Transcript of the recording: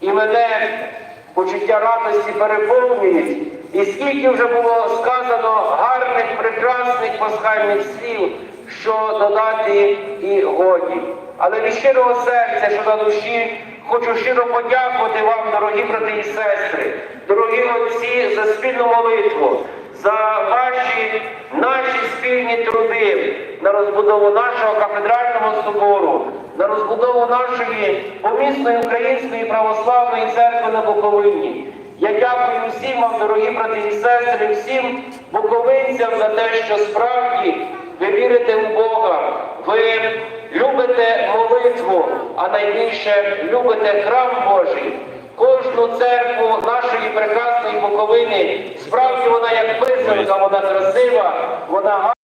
і мене почуття радості переповнюють. І скільки вже було сказано гарних, прекрасних пасхальних слів, що додати і годі. Але від щирого серця, що на душі, хочу щиро подякувати вам, дорогі брати і сестри, дорогі отці, за спільну молитву, за ваші наші спільні труди на розбудову нашого кафедрального собору, на розбудову нашої помісної української православної церкви на Буковині. Я дякую всім вам, дорогі брати і сестри, всім буковинцям за те, що справді ви вірите в Бога, ви любите молитву, а найбільше любите храм Божий. Кожну церкву нашої прекрасної Буковини, справді вона як писанка, вона красива, вона гарна.